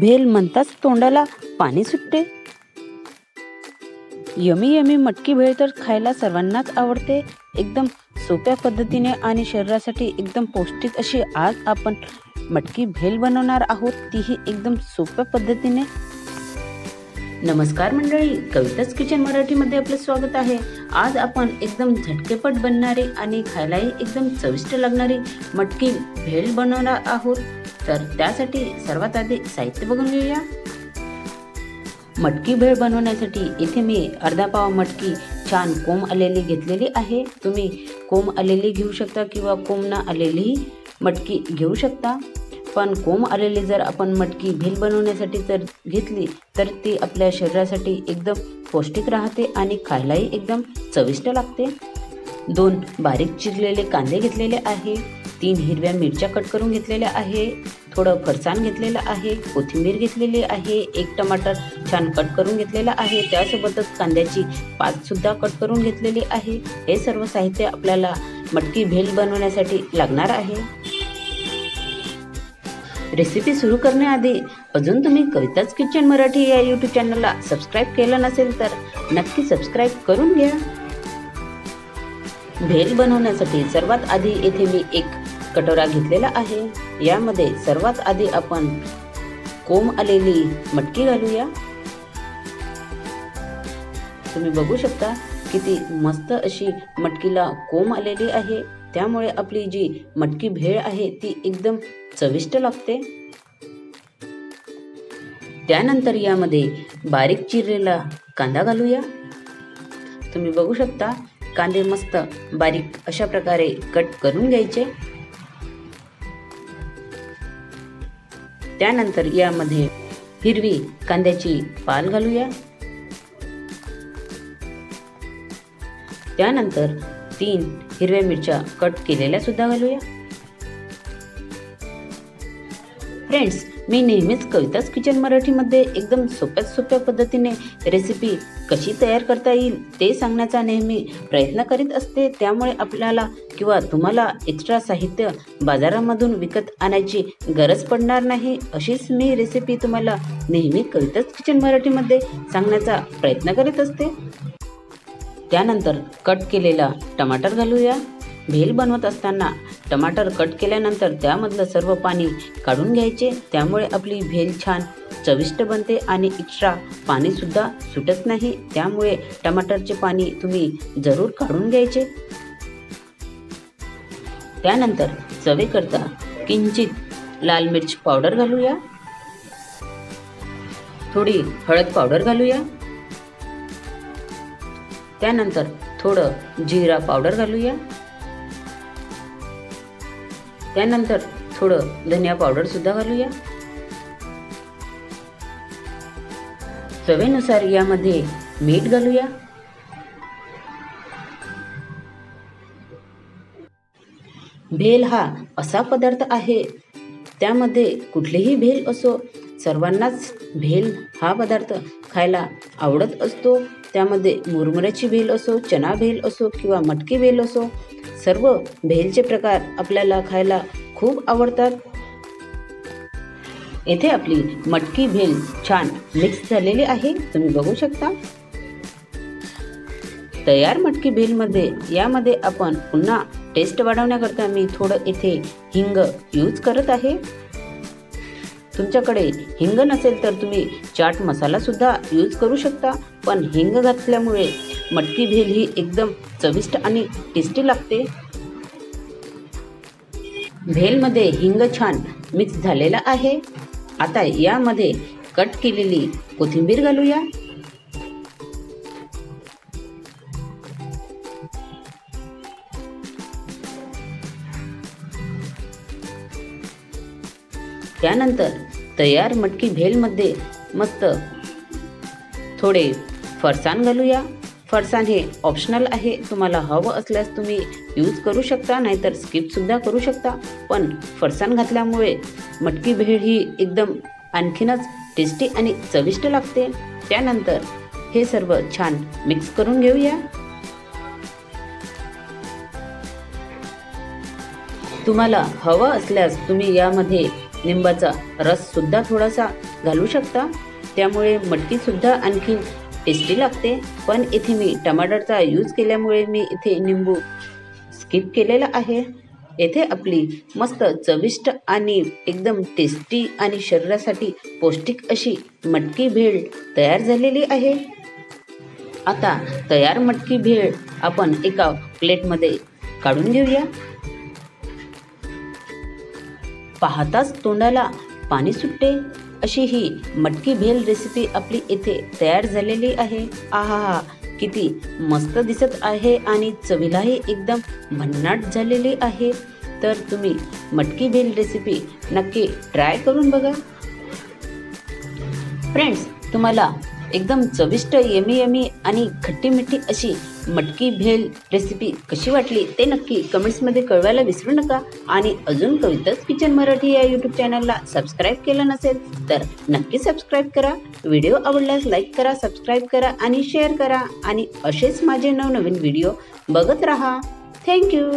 भेल म्हणताच तोंडाला पाणी सुटते. यमी यमी मटकी भेळ तर खायला सर्वांनाच आवडते. एकदम सोप्या पद्धतीने आणि शरीरासाठी एकदम पौष्टिक अशी आज आपण मटकी भेल बनवणार आहोत. तीही एकदम सोप्या पद्धतीने. नमस्कार मंडळी कविताच किचन मराठीमध्ये आपलं स्वागत आहे. आज आपण एकदम झटकेपट बनणारी आणि खायलाही एकदम चविष्ट लागणारी मटकी भेल बनवणार आहोत. तर त्यासाठी सर्वात आधी साहित्य बघून घेऊया. मटकी भेळ बनवण्यासाठी इथे मी अर्धा पाव मटकी छान कोंब आलेली घेतलेली आहे. तुम्ही कोंब आलेली घेऊ शकता किंवा कोंब न आलेली मटकी घेऊ शकता. पण कोंब आलेली जर आपण मटकी भेल बनवण्यासाठी जर घेतली तर ती आपल्या शरीरासाठी एकदम पौष्टिक राहते आणि खायलाही एकदम चविष्ट लागते. दोन बारीक चिरलेले कांदे घेतलेले आहे. तीन हिरव्या मिरच्या कट करून घेतलेल्या आहे थोडं फरसाण घेतलेलं आहे कोथिंबीर घेतलेली आहे एक टमाटर छान कट करून घेतलेलं आहे त्यासोबतच कांद्याची पातसुद्धा कट करून घेतलेली आहे. हे सर्व साहित्य आपल्याला मटकी भेल बनवण्यासाठी लागणार आहे. रेसिपी सुरू करण्याआधी अजून तुम्ही कविताच किचन मराठी या यूट्यूब चॅनलला सबस्क्राईब केलं नसेल तर नक्की सबस्क्राईब करून घ्या. भेल बनवण्यासाठी सर्वात आधी येथे मी एक कटोरा घेतलेला आहे. यामध्ये सर्वात आधी आपण कोंब आलेली मटकी घालूया. तुम्ही बघू शकता किती मस्त अशी मटकीला कोंब आलेली आहे. त्यामुळे आपली जी मटकी भेळ आहे ती एकदम चविष्ट लागते. त्यानंतर यामध्ये बारीक चिरलेला कांदा घालूया. तुम्ही बघू शकता कांदे मस्त बारीक अशा प्रकारे कट करून घ्यायचे. त्यानंतर यामध्ये हिरवी कांद्याची पाल घालूया. त्यानंतर तीन हिरव्या मिरच्या कट केलेल्या सुद्धा घालूया. फ्रेंड्स मी नेहमीच कविताच किचन मराठीमध्ये एकदम सोप्यात सोप्या पद्धतीने रेसिपी कशी तयार करता येईल ते सांगण्याचा नेहमी प्रयत्न करीत असते. त्यामुळे आपल्याला किंवा तुम्हाला एक्स्ट्रा साहित्य बाजारामधून विकत आणायची गरज पडणार नाही. अशीच मी रेसिपी तुम्हाला नेहमी कविताच किचन मराठीमध्ये सांगण्याचा प्रयत्न करीत असते. त्यानंतर कट केलेला टमाटर घालूया. भेल बनवत असताना टमाटर कट केल्यानंतर त्यामधलं सर्व पाणी काढून घ्यायचे. त्यामुळे आपली भेल छान चविष्ट बनते आणि एक्स्ट्रा पाणीसुद्धा सुटत नाही. त्यामुळे टमाटरचे पाणी तुम्ही जरूर काढून घ्यायचे. त्यानंतर चवेकरता किंचित लाल मिर्च पावडर घालूया. थोडी हळद पावडर घालूया. त्यानंतर थोडं जिरा पावडर घालूया. त्यानंतर थोडं धनिया पावडर सुद्धा घालूया. चवेनुसार यामध्ये मीठ घालूया. भेल हा असा पदार्थ आहे त्यामध्ये कुठलीही भेल असो सर्वांनाच भेल हा पदार्थ खायला आवडत असतो. त्यामध्ये मुरमुऱ्याची भेल असो चना भेल असो किंवा मटकी भेल असो सर्व भेलचे प्रकार आपल्याला खायला खूप आवडतात. येथे आपली मटकी भेल छान मिक्स झालेली आहे. तुम्ही बघू शकता. तयार मटकी भेलमध्ये यामध्ये आपण पुन्हा टेस्ट वाढवण्याकरता मी थोडं येथे हिंग यूज करत आहे. तुमच्याकडे हिंग नसेल तर तुम्ही चाट मसाला सुद्धा यूज करू शकता पण हिंग घातल्यामुळे मटकी भेल ही एकदम चविष्ट आणि टेस्टी लागते. भेलमध्ये हिंग छान मिक्स झालेला आहे. आता यामध्ये कट केलेली कोथिंबीर घालूया. त्यानंतर तयार मटकी भेलमध्ये मस्त थोडे फरसाण घालूया. फरसाण हे ऑप्शनल आहे. तुम्हाला हवं असल्यास तुम्ही यूज करू शकता नाहीतर स्किपसुद्धा करू शकता. पण फरसाण घातल्यामुळे मटकी भेळ ही एकदम आणखीनच टेस्टी आणि चविष्ट लागते. त्यानंतर हे सर्व छान मिक्स करून घेऊया. तुम्हाला हवं असल्यास तुम्ही यामध्ये लिंबाचा रससुद्धा थोडासा घालू शकता. त्यामुळे मटकीसुद्धा आणखीन टेस्टी लागते पण इथे मी टमाटरचा यूज केल्यामुळे मी इथे निंबू स्किप केलेला आहे. येथे आपली मस्त चविष्ट आणि एकदम टेस्टी आणि शरीरासाठी पौष्टिक अशी मटकी भेळ तयार झालेली आहे. आता तयार मटकी भेळ आपण एका प्लेटमध्ये काढून घेऊया. पाहताच तोंडाला पाणी सुटते. अशी ही मटकी भेल रेसिपी आपली इथे तयार झालेली आहे. आहा किती मस्त दिसत आहे आणि चवीलाही एकदम भन्नाट झालेली आहे. तर तुम्ही मटकी भेल रेसिपी नक्की ट्राय करून बघा. फ्रेंड्स तुम्हाला एकदम चविष्ट यमी यमी आणि खट्टी मिठी अशी मटकी भेल रेसिपी कशी वाटली ते नक्की कमेंट्समध्ये कळवायला विसरू नका. आणि अजून कविताच किचन मराठी या यूट्यूब चॅनलला सबस्क्राईब केलं नसेल तर नक्की सबस्क्राईब करा. व्हिडिओ आवडल्यास लाईक करा सबस्क्राईब करा आणि शेअर करा. आणि असेच माझे नवनवीन व्हिडिओ बघत राहा. थँक्यू